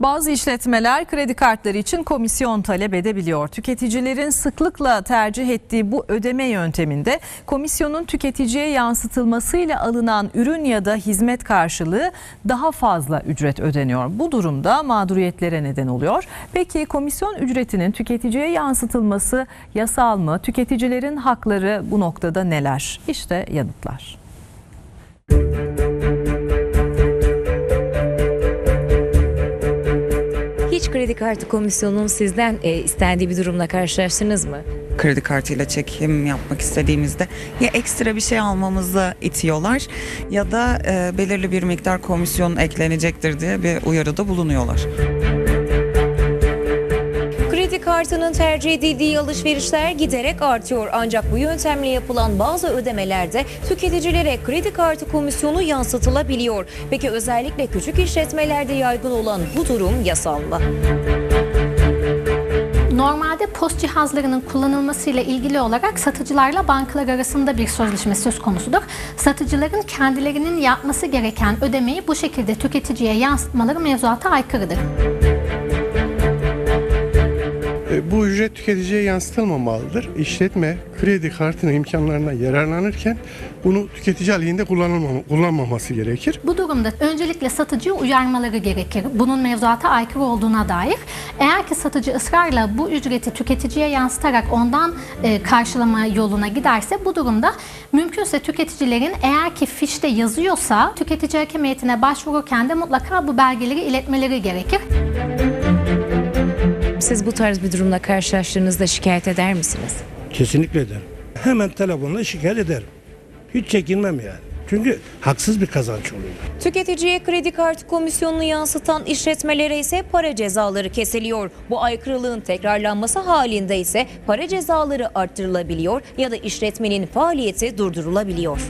Bazı işletmeler kredi kartları için komisyon talep edebiliyor. Tüketicilerin sıklıkla tercih ettiği bu ödeme yönteminde komisyonun tüketiciye yansıtılmasıyla alınan ürün ya da hizmet karşılığı daha fazla ücret ödeniyor. Bu durumda mağduriyetlere neden oluyor. Peki komisyon ücretinin tüketiciye yansıtılması yasal mı? Tüketicilerin hakları bu noktada neler? İşte yanıtlar. Hiç kredi kartı komisyonunun sizden e, istendiği bir durumla karşılaştınız mı? kredi kartıyla çekim yapmak istediğimizde ya ekstra bir şey almamızı itiyorlar ya da e, belirli bir miktar komisyon eklenecektir diye bir uyarıda bulunuyorlar. Kartının tercih edildiği alışverişler giderek artıyor. Ancak bu yöntemle yapılan bazı ödemelerde tüketicilere kredi kartı komisyonu yansıtılabiliyor. Peki özellikle küçük işletmelerde yaygın olan bu durum yasal mı? Normalde post cihazlarının kullanılmasıyla ilgili olarak satıcılarla bankalar arasında bir sözleşme söz konusudur. Satıcıların kendilerinin yapması gereken ödemeyi bu şekilde tüketiciye yansıtmaları mevzuata aykırıdır. E, Bu ücret tüketiciye yansıtılmamalıdır. İşletme kredi kartının imkanlarına yararlanırken bunu tüketici aleyhinde kullanmaması gerekir. Bu durumda öncelikle satıcıyı uyarmaları gerekir. Bunun mevzuata aykırı olduğuna dair. Eğer ki satıcı ısrarla bu ücreti tüketiciye yansıtarak ondan e, karşılama yoluna giderse bu durumda mümkünse tüketicilerin eğer ki fişte yazıyorsa tüketici hakem heyetine başvururken de mutlaka bu belgeleri iletmeleri gerekir. Siz bu tarz bir durumla karşılaştığınızda şikayet eder misiniz? Kesinlikle ederim. Hemen telefonla şikayet ederim. Hiç çekinmem yani. Çünkü haksız bir kazanç oluyor. Tüketiciye kredi kartı komisyonunu yansıtan işletmelere ise para cezaları kesiliyor. Bu aykırılığın tekrarlanması halinde ise para cezaları arttırılabiliyor ya da işletmenin faaliyeti durdurulabiliyor.